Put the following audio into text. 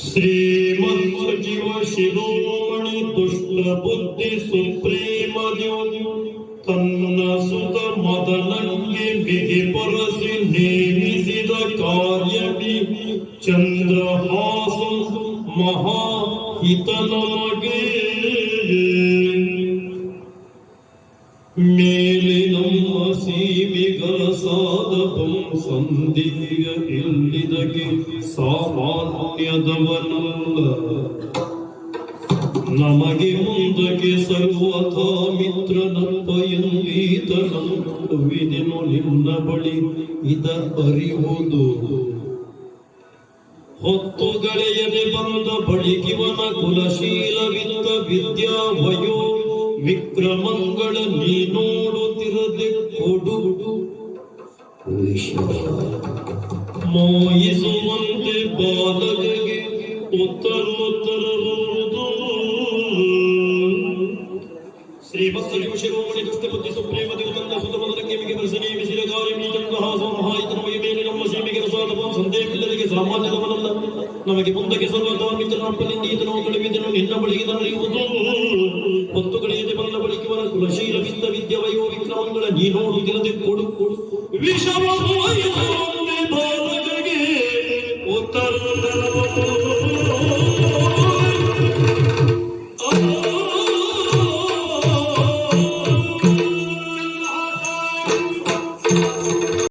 श्रीमन्मजिव शिरोमणि पुष्प बुद्धि सुप्रेमयो तन्न सुतमदनङ्गेपरसि नेद कार्यमि चन्द्रहास महाहितनमगे ಚಂದ್ರಹಾಸ ಸೀಮಿಗಳ ಸಾಧಕಂ ಸಂಧಿಗ ಇಲ್ಲಿದಗೆ ಸಾಮಾನ್ಯದವನಲ್ಲ. ನಮಗೆ ಮುಂದಕ್ಕೆ ಸರ್ವಥಾ ಮಿತ್ರನಪ್ಪ ಎಂದೀತನವಿದೆನು ನಿನ್ನ ಬಳಿ ಇದ ಅರಿವುದು. ಹೊತ್ತುಗಳೆಯದೆ ಬಂದ ಬಳಿಕಿವನ ಕುಲಶೀಲವಿದ್ದ ವಿದ್ಯಾ ವಯೋ ವಿಕ್ರಮಂಗಳ ನೀ ನೋಡುತ್ತಿರದೆ ಕೊಡು. ಮೋಯಿಸುವಂತೆ ಬಾಲಕಗೆ ಉತ್ತರೋತ್ತರರುವುದು ಶ್ರೀಮತ್ಸರಿಯು ಶಿರೋಮಣಿ ದುಷ್ಟಬುದ್ಧಿ ಸುಪ್ರೇಮ ದೇವತಂದ ಸುತಮದರಂಗೆ ಮಿಗೆ ಬರಸನೆ ಬಿಸಿಲ ಕಾರ್ಯ ಮೀಜಂಗಹಾಸ ಮಹಾಯಿತನಮಗೆ ಮೇಲೆ ನಮ್ಮ ಸೇಮಿಗೆ ರಸಾದವ ಸಂದೇಹವಿಲ್ಲರಿಗೆ ಸಾಮಾನ್ಯದವನಲ್ಲ ನಮಗೆ ಮುಂದಕ್ಕೆ ಸರ್ವತಾ ಕಡಿಮಿದನು ನಿನ್ನ ಬಳಿಗೆ ನಡೆಯುವುದು ಕುಲಶೀಲ ವಿದ್ದ ವಿದ್ಯ ವಯೋ ವಿಕ್ರಮಗಳ ನೀ ನೋಡುತ್ತಿರದೆ ಕೊಡು ಕೊಡು ವಿಷವ